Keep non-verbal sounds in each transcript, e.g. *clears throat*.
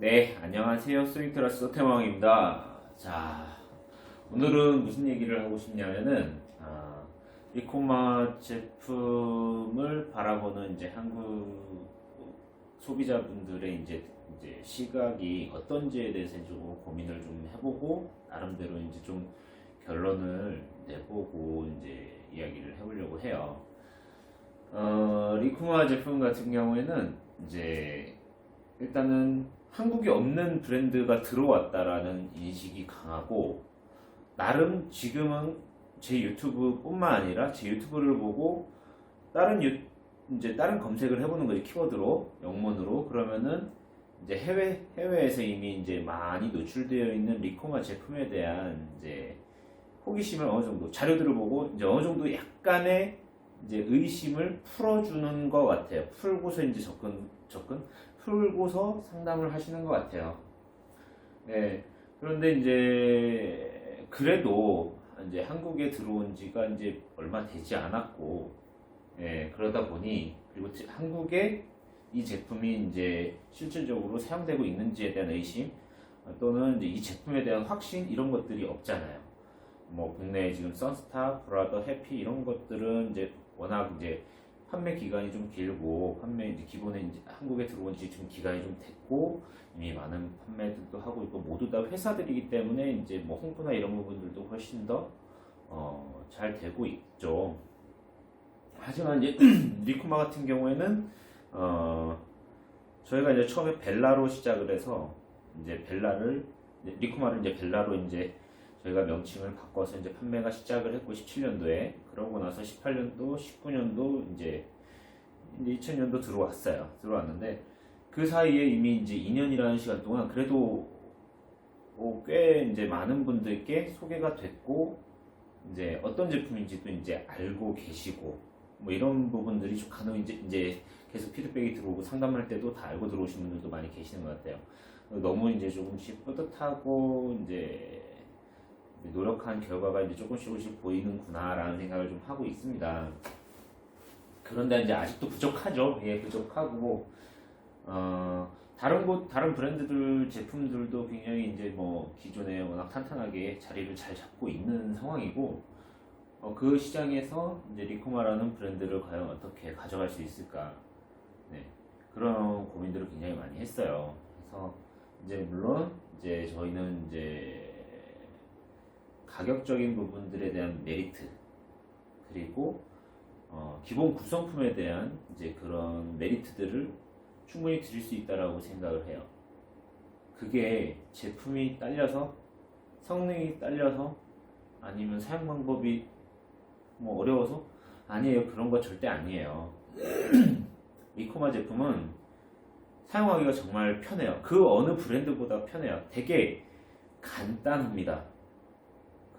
네, 안녕하세요. 스윙트라스 서태왕입니다. 자, 오늘은 무슨 얘기를 하고 싶냐면은, 아, 리코마 제품을 바라보는 이제 한국 소비자분들의 이제, 이제 시각이 어떤지에 대해서 조금 고민을 좀 해보고, 나름대로 이제 좀 결론을 내보고 이제 이야기를 해보려고 해요. 어, 리코마 제품 같은 경우에는 이제 일단은 한국에 없는 브랜드가 들어왔다라는 인식이 강하고 나름 지금은 제 유튜브뿐만 아니라 제 유튜브를 보고 다른 유, 이제 다른 검색을 해보는 거지 키워드로 영문으로 그러면은 이제 해외 해외에서 이미 이제 많이 노출되어 있는 리코마 제품에 대한 이제 호기심을 어느 정도 자료들을 보고 이제 어느 정도 약간의 이제 의심을 풀어주는 것 같아요. 풀고서 이제 접근 접근 풀고서 상담을 하시는 것 같아요. 네. 그런데 이제 그래도 이제 한국에 들어온 지가 이제 얼마 되지 않았고, 예, 그러다 보니 그리고 지- 한국에 이 제품이 이제 실질적으로 사용되고 있는지에 대한 의심 또는 이제 이 제품에 대한 확신 이런 것들이 없잖아요. 뭐 국내에 지금 선스타, 브라더, 해피 이런 것들은 이제 워낙 이제 판매 기간이 좀 길고 판매 이제 기본에 이제 한국에 들어온 지 좀 기간이 좀 됐고 이미 많은 판매들도 하고 있고 모두 다 회사들이기 때문에 이제 뭐 홍보나 이런 부분들도 훨씬 더 어, 잘 되고 있죠. 하지만 이제 *clears throat* 리쿠마 같은 경우에는 어, 저희가 이제 처음에 벨라로 시작을 해서 이제 벨라를 이제 리쿠마를 이제 벨라로 이제 저희가 명칭을 바꿔서 이제 판매가 시작을 했고 17년도에 그러고 나서 18년도, 19년도 이제 이제 2000년도 들어왔어요. 들어왔는데 그 사이에 이미 이제 2년이라는 시간 동안 그래도 어, 꽤 이제 많은 분들께 소개가 됐고 이제 어떤 제품인지도 이제 알고 계시고 뭐 이런 부분들이 좀 간혹 이제 이제 계속 피드백이 들어오고 상담할 때도 다 알고 들어오신 분들도 많이 계시는 것 같아요. 너무 이제 조금씩 뿌듯하고 이제 노력한 결과가 이제 조금씩 조금씩 보이는구나라는 생각을 좀 하고 있습니다. 그런데 이제 아직도 부족하죠. 예, 부족하고 어, 다른 곳 다른 브랜드들 제품들도 굉장히 이제 뭐 기존에 워낙 탄탄하게 자리를 잘 잡고 있는 상황이고 어, 그 시장에서 이제 리코마라는 브랜드를 과연 어떻게 가져갈 수 있을까 네, 그런 고민들을 굉장히 많이 했어요. 그래서 이제 물론 이제 저희는 이제 가격적인 부분들에 대한 메리트 그리고 어, 기본 구성품에 대한 이제 그런 메리트들을 충분히 드릴 수 있다라고 생각을 해요. 그게 제품이 딸려서 성능이 딸려서 아니면 사용 방법이 뭐 어려워서 아니에요 그런 거 절대 아니에요. *clears throat* 리코마 제품은 사용하기가 정말 편해요. 그 어느 브랜드보다 편해요. 되게 간단합니다.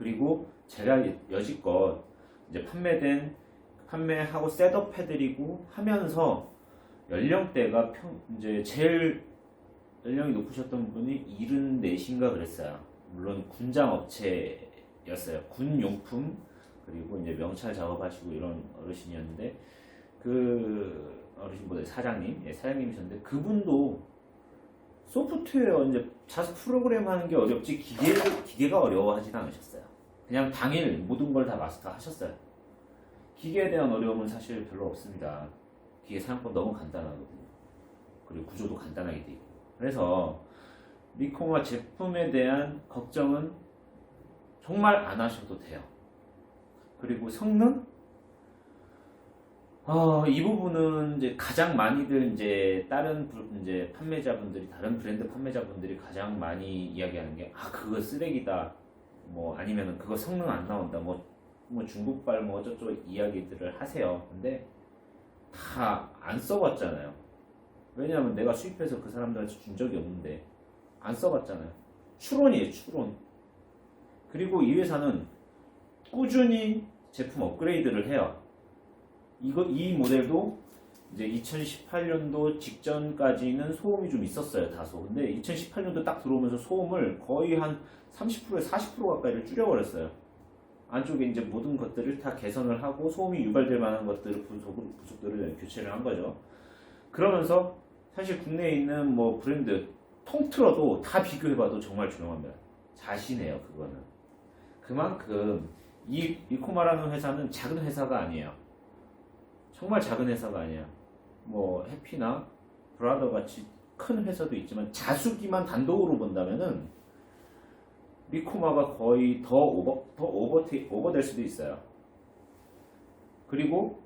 그리고 제가 여지껏 이제 판매된 판매하고 셋업해드리고 하면서 연령대가 평 이제 제일 연령이 높으셨던 분이 74인가 그랬어요. 물론 군장 업체였어요. 군 용품 그리고 이제 명찰 작업하시고 이런 어르신이었는데 그 어르신보다 사장님, 예, 사장님이셨는데 그분도 소프트웨어 이제 자수 프로그램 하는 게 어렵지 기계 기계가 어려워하진 않으셨어요. 그냥 당일 모든 걸 다 마스터 하셨어요. 기계에 대한 어려움은 사실 별로 없습니다. 기계 사용법 너무 간단하거든요. 그리고 구조도 간단하게 돼 있고. 그래서 리코마 제품에 대한 걱정은 정말 안 하셔도 돼요. 그리고 성능? 어, 이 부분은 이제 가장 많이들 이제 다른 부- 이제 판매자분들이 다른 브랜드 판매자분들이 가장 많이 이야기하는 게 아 그거 쓰레기다 뭐 아니면은 그거 성능 안 나온다 뭐 뭐 중국발 뭐 어쩌고 이야기들을 하세요. 근데 다 안 써봤잖아요. 왜냐하면 내가 수입해서 그 사람들한테 준 적이 없는데 안 써봤잖아요. 추론이에요 추론. 그리고 이 회사는 꾸준히 제품 업그레이드를 해요. 이거 이 모델도 이제 2018년도 직전까지는 소음이 좀 있었어요 다소 근데 2018년도 딱 들어오면서 소음을 거의 한 30%에 40% 가까이를 줄여버렸어요 안쪽에 이제 모든 것들을 다 개선을 하고 소음이 유발될 만한 것들을 부속, 부속들을 교체를 한 거죠 그러면서 사실 국내에 있는 뭐 브랜드 통틀어도 다 비교해봐도 정말 조용합니다. 자신해요, 그거는. 그만큼 이 이코마라는 회사는 작은 회사가 아니에요. 정말 작은 회사가 아니에요. 뭐 해피나 브라더 같이 큰 회사도 있지만 자수기만 단독으로 본다면은 리코마가 거의 더 오버 더 오버테 오버될 수도 있어요. 그리고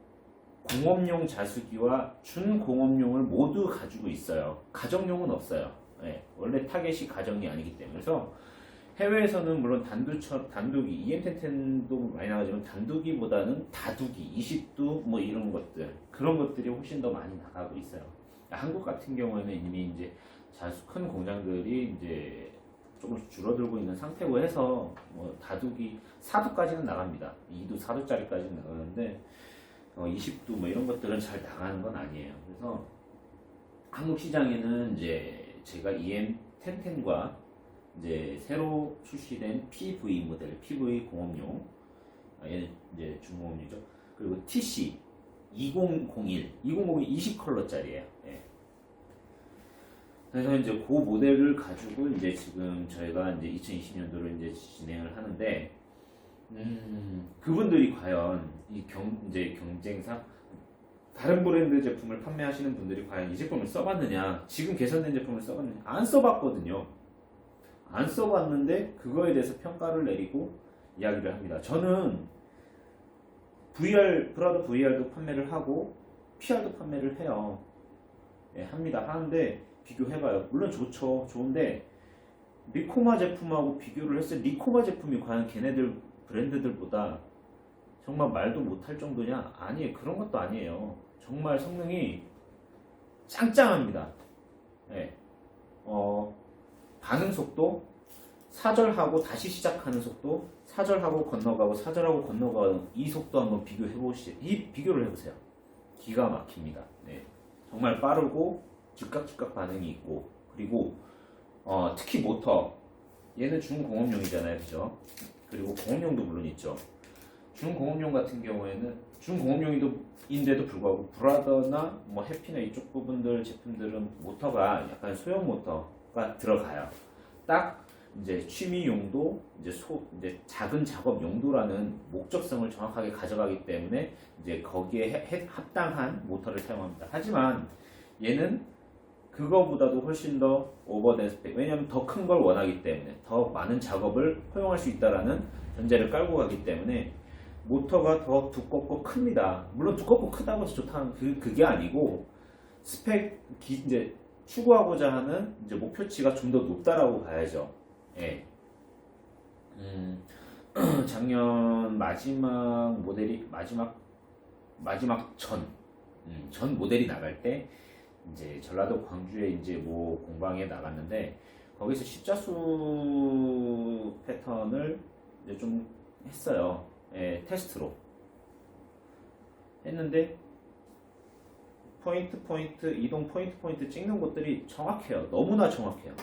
공업용 자수기와 준공업용을 모두 가지고 있어요. 가정용은 없어요. 예, 원래 타겟이 가정이 아니기 때문에 그래서 해외에서는 물론 단두처 단두기 EM1010도 많이 나가지만 단두기보다는 다두기 20두 뭐 이런 것들 그런 것들이 훨씬 더 많이 나가고 있어요. 한국 같은 경우에는 이미 이제 자수 큰 공장들이 이제 조금씩 줄어들고 있는 상태고 해서 뭐 다두기 4두까지는 나갑니다. 2두 4두짜리까지는 나가는데 어, 20도 뭐 이런 것들은 잘 나가는 건 아니에요. 그래서 한국 시장에는 이제 제가 EM1010과 이제 새로 출시된 PV 모델, PV 공업용, 아, 얘는 이제 중공업용이죠. 그리고 TC 2001, 2001 20 컬러짜리예요. 예. 그래서 이제 그 모델을 가지고 이제 지금 저희가 이제 2020년도로 이제 진행을 하는데 음, 그분들이 과연 이 경, 이제 경쟁사 다른 브랜드 제품을 판매하시는 분들이 과연 이 제품을 써봤느냐 지금 개선된 제품을 써봤느냐 안 써봤거든요 안 써봤는데 그거에 대해서 평가를 내리고 이야기를 합니다 저는 VR 브라더 VR도 판매를 하고 PR도 판매를 해요 예, 합니다 하는데 비교해봐요 물론 좋죠 좋은데 리코마 제품하고 비교를 했을 때 리코마 제품이 과연 걔네들 브랜드들보다 정말 말도 못할 정도냐? 아니에요. 그런 것도 아니에요. 정말 성능이 짱짱합니다. 예. 어, 반응 속도, 사절하고 다시 시작하는 속도, 사절하고 건너가고 사절하고 건너가는 이 속도 한번 비교해 보시, 이 비교를 해보세요. 기가 막힙니다. 네. 정말 빠르고 즉각 즉각 반응이 있고 그리고 어, 특히 모터 얘는 중공업용이잖아요, 그죠? 그리고 공업용도 물론 있죠. 중공업용 같은 경우에는 중공업용인데도 불구하고 브라더나 뭐 해피나 이쪽 부분들 제품들은 모터가 약간 소형 모터가 들어가요. 딱 이제 취미 용도, 이제 소, 이제 작은 작업 용도라는 목적성을 정확하게 가져가기 때문에 이제 거기에 해- 해- 합당한 모터를 사용합니다. 하지만 얘는 그거보다도 훨씬 더 오버된 스펙. 왜냐하면 더 큰 걸 원하기 때문에 더 많은 작업을 허용할 수 있다라는 전제를 깔고 가기 때문에 모터가 더 두껍고 큽니다. 물론 두껍고 크다고 해서 좋다는 그 그게 아니고 스펙 기, 이제 추구하고자 하는 이제 목표치가 좀 더 높다라고 봐야죠. 예. 음, *clears throat* 작년 마지막 모델이 마지막 마지막 전, 음, 전 모델이 나갈 때 이제 전라도 광주에 이제 뭐 공방에 나갔는데 거기서 십자수 패턴을 이제 좀 했어요. 예, 테스트로 했는데 포인트 포인트 이동 포인트 포인트 찍는 곳들이 정확해요. 너무나 정확해요.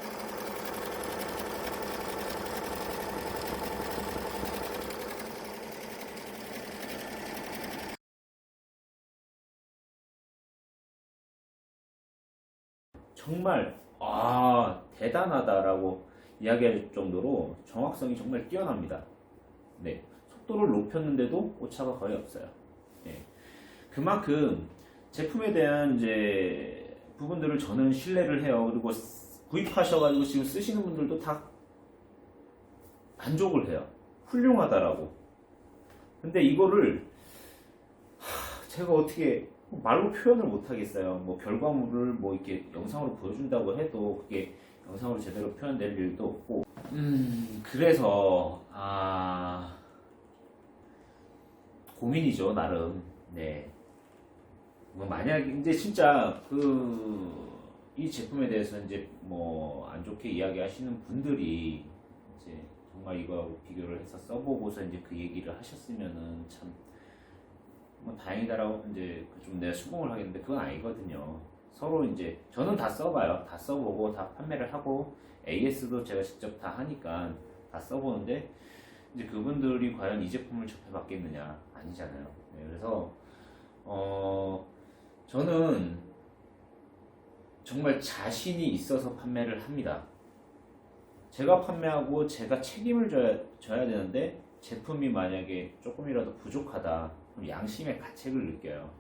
정말 아 대단하다라고 이야기할 정도로 정확성이 정말 뛰어납니다. 네, 속도를 높였는데도 오차가 거의 없어요. 네, 그만큼 제품에 대한 이제 부분들을 저는 신뢰를 해요. 그리고 구입하셔가지고 지금 쓰시는 분들도 다 만족을 해요. 훌륭하다라고. 근데 이거를 하, 제가 어떻게 말로 표현을 못 하겠어요. 뭐 결과물을 뭐 이렇게 영상으로 보여준다고 해도 그게 영상으로 제대로 표현될 일도 없고. 음, 그래서 아 고민이죠 나름. 네. 뭐 만약 이제 진짜 그 이 제품에 대해서 이제 뭐 안 좋게 이야기하시는 분들이 이제 정말 이거하고 비교를 해서 써보고서 이제 그 얘기를 하셨으면은 참 뭐 다행이다라고 이제 좀 내가 수긍을 하겠는데 그건 아니거든요. 서로 이제 저는 다 써봐요. 다 써보고 다 판매를 하고 AS도 제가 직접 다 하니까 다 써보는데 이제 그분들이 과연 이 제품을 접해봤겠느냐 아니잖아요. 네, 그래서 어 저는 정말 자신이 있어서 판매를 합니다. 제가 판매하고 제가 책임을 져야, 져야 되는데 제품이 만약에 조금이라도 부족하다 그럼 양심의 가책을 느껴요.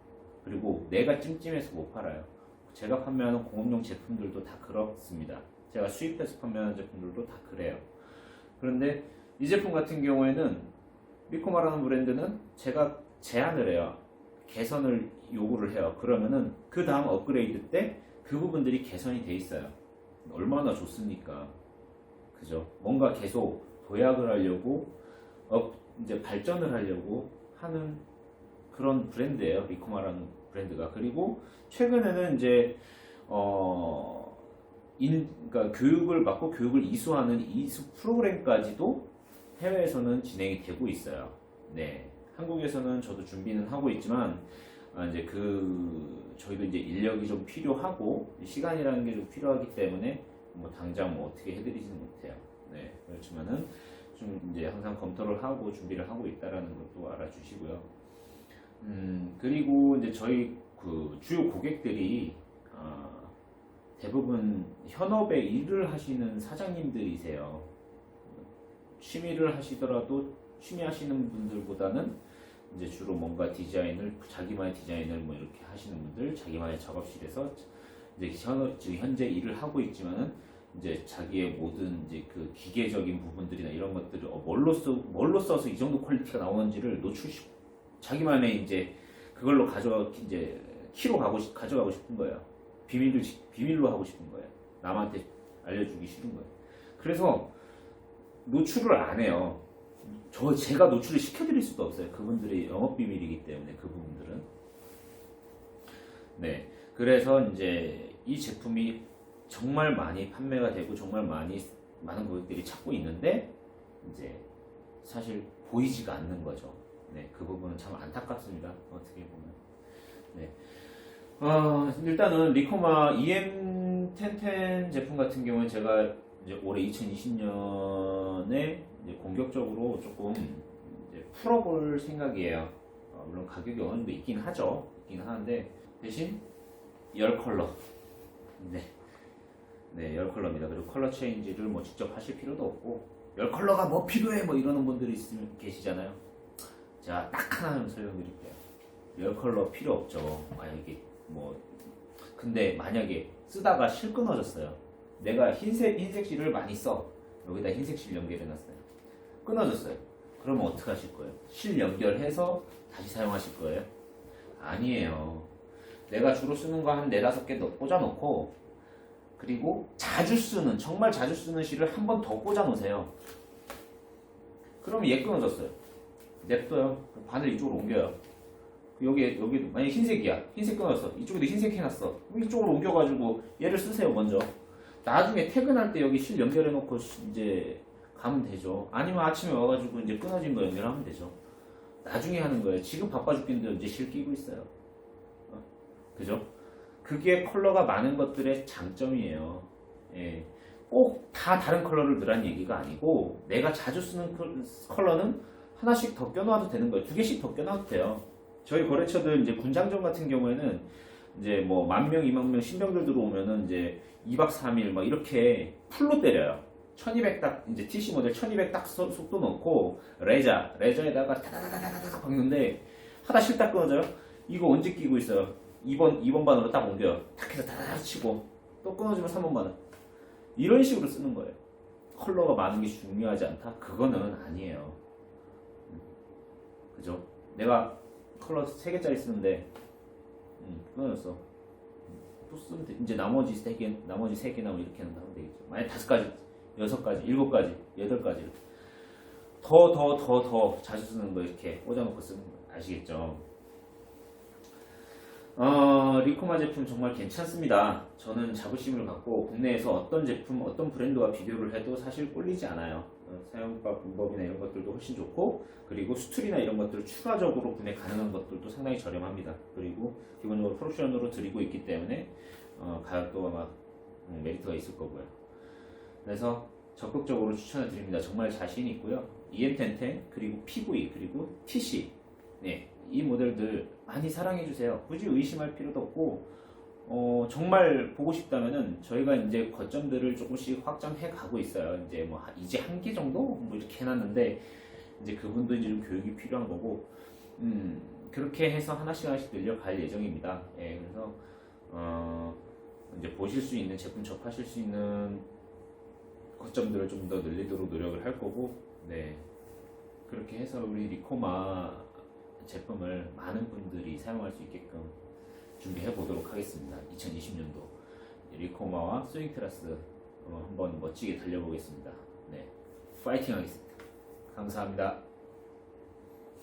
그리고 내가 찜찜해서 못 팔아요. 제가 판매하는 공업용 제품들도 다 그렇습니다. 제가 수입해서 판매하는 제품들도 다 그래요. 그런데 이 제품 같은 경우에는 리코마라는 브랜드는 제가 제안을 해요. 개선을 요구를 해요. 그러면은 그 다음 업그레이드 때 그 부분들이 개선이 돼 있어요. 얼마나 좋습니까? 그죠? 뭔가 계속 도약을 하려고 업 이제 발전을 하려고 하는 그런 브랜드예요. 리코마라는 브랜드가. 그리고 최근에는 이제 어 인, 그러니까 교육을 받고 교육을 이수하는 이수 프로그램까지도 해외에서는 진행이 되고 있어요. 네. 한국에서는 저도 준비는 하고 있지만, 아, 이제 그, 저희도 이제 인력이 좀 필요하고, 시간이라는 게 좀 필요하기 때문에, 뭐, 당장 뭐 어떻게 해드리지는 못해요. 네. 그렇지만은, 좀 이제 항상 검토를 하고 준비를 하고 있다라는 것도 알아주시고요. 음, 그리고 이제 저희 그 주요 고객들이, 아, 대부분 현업에 일을 하시는 사장님들이세요. 취미를 하시더라도 취미 하시는 분들보다는 이제 주로 뭔가 디자인을 자기만의 디자인을 뭐 이렇게 하시는 분들, 자기만의 작업실에서 이제 현, 지금 현재 일을 하고 있지만은 이제 자기의 모든 이제 그 기계적인 부분들이나 이런 것들을 어, 뭘로 써 뭘로 써서 이 정도 퀄리티가 나오는지를 노출 시 자기만의 이제 그걸로 가져 이제 키로 가고 싶- 가져가고 싶은 거예요. 비밀을 지- 비밀로 하고 싶은 거예요. 남한테 알려주기 싫은 거예요. 그래서 노출을 안 해요. 저 제가 노출을 시켜드릴 수도 없어요. 그분들의 영업 비밀이기 때문에 그 부분들은. 네. 그래서 이제 이 제품이 정말 많이 판매가 되고 정말 많이 많은 고객들이 찾고 있는데 이제 사실 보이지가 않는 거죠. 네. 그 부분은 참 안타깝습니다. 어떻게 보면. 네. 어, 일단은 리코마 EM1010 제품 같은 경우는 제가 이제 올해 2020년에 이제 공격적으로 조금 이제 풀어볼 생각이에요. 어, 물론 가격이 어느 정도 있긴 하죠. 있긴 하는데 대신 열 컬러. 네. 네, 열 컬러입니다. 그리고 컬러 체인지를 뭐 직접 하실 필요도 없고 열 컬러가 뭐 필요해 뭐 이러는 분들이 있으면 계시잖아요. 제가 딱 하나 좀 설명드릴게요. 열 컬러 필요 없죠. 만약에 뭐 근데 만약에 쓰다가 실 끊어졌어요. 내가 흰색 흰색 실을 많이 써 여기다 흰색 실 연결해놨어요. 끊어졌어요. 그러면 어떻게 하실 거예요? 실 연결해서 다시 사용하실 거예요? 아니에요. 내가 주로 쓰는 거 한 네다섯 개 넣- 꽂아놓고 그리고 자주 쓰는 정말 자주 쓰는 실을 한 번 더 꽂아놓으세요. 그러면 얘 끊어졌어요. 냅둬요. 바늘 이쪽으로 옮겨요. 여기 여기 만약 흰색이야. 흰색 끊었어. 이쪽에도 흰색 해놨어. 이쪽으로 옮겨가지고 얘를 쓰세요 먼저. 나중에 퇴근할 때 여기 실 연결해놓고 시- 이제 가면 되죠. 아니면 아침에 와가지고 이제 끊어진 거 연결하면 되죠. 나중에 하는 거예요. 지금 바빠 죽겠는데 이제 실 끼고 있어요. 어? 그죠? 그게 컬러가 많은 것들의 장점이에요. 예. 꼭 다 다른 컬러를 넣으란 얘기가 아니고 내가 자주 쓰는 컬- 컬러는 하나씩 더 껴놔도 되는 거예요. 두 개씩 더 껴놔도 돼요. 저희 거래처들 이제 군장점 같은 경우에는 이제 뭐 만 명, 이만 명 신병들 들어오면은 이제 2박 3일 막 이렇게 풀로 때려요. 1200 딱 이제 TC 모델 1200 딱 속도 넣고 레자 레저에다가 다다다다다다 박는데 하다 실딱 끊어져요. 이거 언제 끼고 있어요? 2번 2번 반으로 딱 옮겨요. 탁 해서 다다다 치고 또 끊어지면 3번 반을 이런 식으로 쓰는 거예요. 컬러가 많은 게 중요하지 않다? 그거는 아니에요. 그죠? 내가 컬러 3개짜리 쓰는데 음, 끊어졌어. 또 쓰면 돼. 이제 나머지 3개, 나머지 3개 나오면 이렇게 하면 되겠죠. 만약 5가지, 6가지, 7가지, 8가지 더, 더, 더, 더 자주 쓰는 거 이렇게 꽂아놓고 쓰는 거 아시겠죠? 어, 리코마 제품 정말 괜찮습니다. 저는 자부심을 갖고 국내에서 어떤 제품, 어떤 브랜드와 비교를 해도 사실 꼴리지 않아요. 어, 사용법, 방법이나 이런 것들도 훨씬 좋고, 그리고 수출이나 이런 것들을 추가적으로 구매 가능한 것들도 상당히 저렴합니다. 그리고 기본적으로 프로옵션으로 드리고 있기 때문에 어, 가격도 아마 음, 메리트가 있을 거고요. 그래서 적극적으로 추천을 드립니다. 정말 자신 있고요. EM1010 그리고 PV 그리고 TC 네, 이 모델들 많이 사랑해 주세요. 굳이 의심할 필요도 없고 어, 정말 보고 싶다면은 저희가 이제 거점들을 조금씩 확장해 가고 있어요. 이제 뭐 한- 이제 한 개 정도 뭐 이렇게 해놨는데 이제 그분도 이제 좀 교육이 필요한 거고 음, 그렇게 해서 하나씩 하나씩 늘려갈 예정입니다. 예, 그래서 어, 이제 보실 수 있는 제품 접하실 수 있는 거점들을 좀 더 늘리도록 노력을 할 거고 네 그렇게 해서 우리 리코마 제품을 많은 분들이 사용할 수 있게끔 준비해 보도록 하겠습니다. 2020년도 리코마와 스윙트라스 어, 한번 멋지게 달려보겠습니다. 네, 파이팅 하겠습니다. 감사합니다.